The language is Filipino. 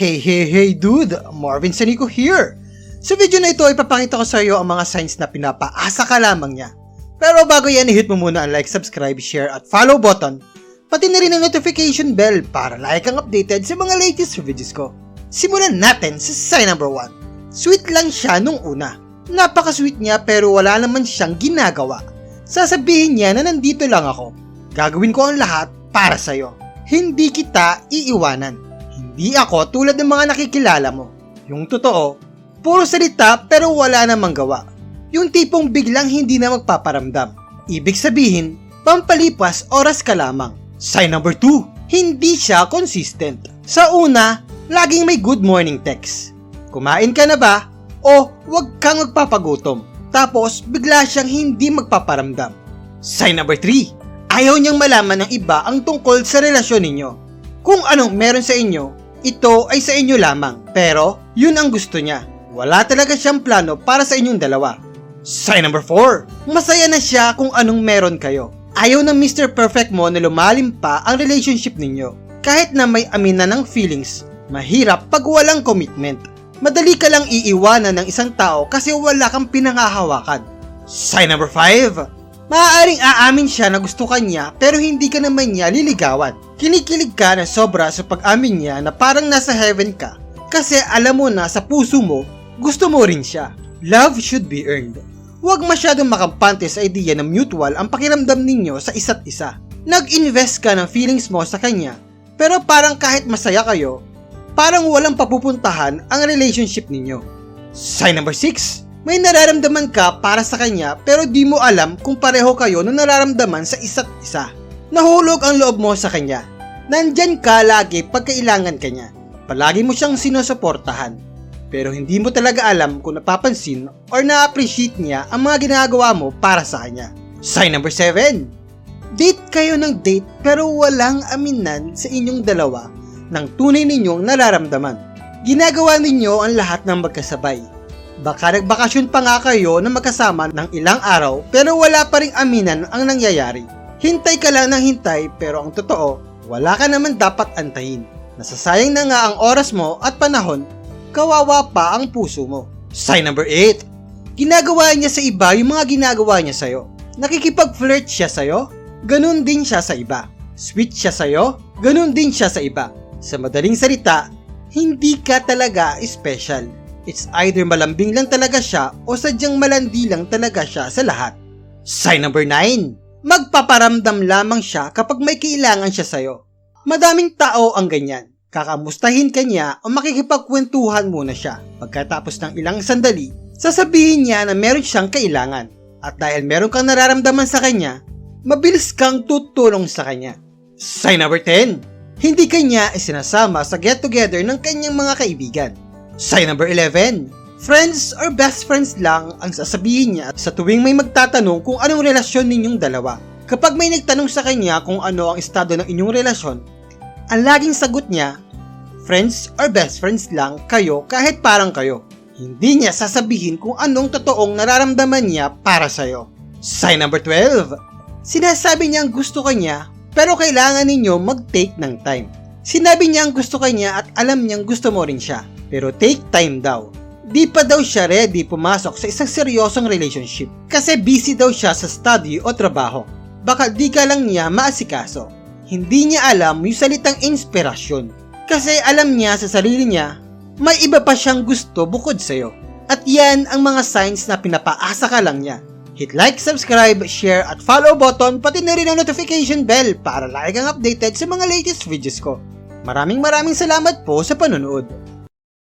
Hey, hey, hey dude! Marvin Sanico here! Sa video na ito, ipapakita ko sa iyo ang mga signs na pinapaasa ka lamang niya. Pero bago yan, i-hit mo muna ang like, subscribe, share at follow button. Pati na rin ang notification bell para like kang updated sa mga latest videos ko. Simulan natin sa sign number 1. Sweet lang siya nung una. Napaka-sweet niya pero wala naman siyang ginagawa. Sasabihin niya na nandito lang ako. Gagawin ko ang lahat para sa'yo. Hindi kita iiwanan. Hindi ako tulad ng mga nakikilala mo. Yung totoo, puro salita pero wala namang gawa. Yung tipong biglang hindi na magpaparamdam. Ibig sabihin, pampalipas oras ka lamang. Sign number 2, hindi siya consistent. Sa una, laging may good morning text. Kumain ka na ba? O wag kang magpapagutom. Tapos bigla siyang hindi magpaparamdam. Sign number 3, ayaw niyang malaman ng iba ang tungkol sa relasyon ninyo. Kung anong meron sa inyo, ito ay sa inyo lamang. Pero, yun ang gusto niya. Wala talaga siyang plano para sa inyong dalawa. Sign number 4, masaya na siya kung anong meron kayo. Ayaw ng Mr. Perfect mo na lumalim pa ang relationship ninyo. Kahit na may amina ng feelings, mahirap pag walang commitment. Madali ka lang iiwanan ng isang tao kasi wala kang pinangahawakan. Sign number 5, maaaring aamin siya na gusto ka niya pero hindi ka naman niya liligawan. Kinikilig ka na sobra sa pag-amin niya na parang nasa heaven ka kasi alam mo na sa puso mo, gusto mo rin siya. Love should be earned. Huwag masyadong makampante sa idea na mutual ang pakiramdam ninyo sa isa't isa. Nag-invest ka ng feelings mo sa kanya, pero parang kahit masaya kayo, parang walang papupuntahan ang relationship ninyo. Sign number 6, may nararamdaman ka para sa kanya pero di mo alam kung pareho kayo na nararamdaman sa isa't isa. Nahulog ang loob mo sa kanya. Nandyan ka lagi pag kailangan ka niya. Palagi mo siyang sinusuportahan pero hindi mo talaga alam kung napapansin or na-appreciate niya ang mga ginagawa mo para sa kanya. Sign number 7. Date kayo ng date pero walang aminan sa inyong dalawa ng tunay ninyong nararamdaman. Ginagawa ninyo ang lahat ng magkasabay. Baka nagbakasyon pa nga kayo na magkasama ng ilang araw pero wala pa ring aminan ang nangyayari. Hintay ka lang ng hintay pero ang totoo, wala ka naman dapat antayin. Nasasayang na nga ang oras mo at panahon kawawa pa ang puso mo. Sign number 8. Ginagawa niya sa iba yung mga ginagawa niya sa'yo. Nakikipag-flirt siya sa'yo, ganun din siya sa iba. Sweet siya sa'yo, ganun din siya sa iba. Sa madaling salita, hindi ka talaga special. It's either malambing lang talaga siya o sadyang malandi lang talaga siya sa lahat. Sign number 9. Magpaparamdam lamang siya kapag may kailangan siya sa'yo. Madaming tao ang ganyan kakamustahin ka niya o makikipagkwentuhan muna siya. Pagkatapos ng ilang sandali, sasabihin niya na meron siyang kailangan. At dahil meron kang nararamdaman sa kanya, mabilis kang tutulong sa kanya. Sign number 10. Hindi kanya isinasama sa get-together ng kanyang mga kaibigan. Sign number 11. Friends or best friends lang ang sasabihin niya sa tuwing may magtatanong kung anong relasyon ninyong dalawa. Kapag may nagtanong sa kanya kung ano ang estado ng inyong relasyon, ang laging sagot niya, friends or best friends lang kayo kahit parang kayo. Hindi niya sasabihin kung anong totoong nararamdaman niya para sa'yo. Sign number 12. Sinasabi niya ang gusto kanya pero kailangan ninyo mag-take ng time. Sinabi niya ang gusto kanya at alam niyang gusto mo rin siya. Pero take time daw. Di pa daw siya ready pumasok sa isang seryosong relationship kasi busy daw siya sa study o trabaho. Baka di ka lang niya maasikaso hindi niya alam yung salitang inspirasyon. Kasi alam niya sa sarili niya, may iba pa siyang gusto bukod sa'yo. At yan ang mga signs na pinapaasa ka lang niya. Hit like, subscribe, share at follow button pati na rin ang notification bell para lagi kang updated sa mga latest videos ko. Maraming maraming salamat po sa panonood.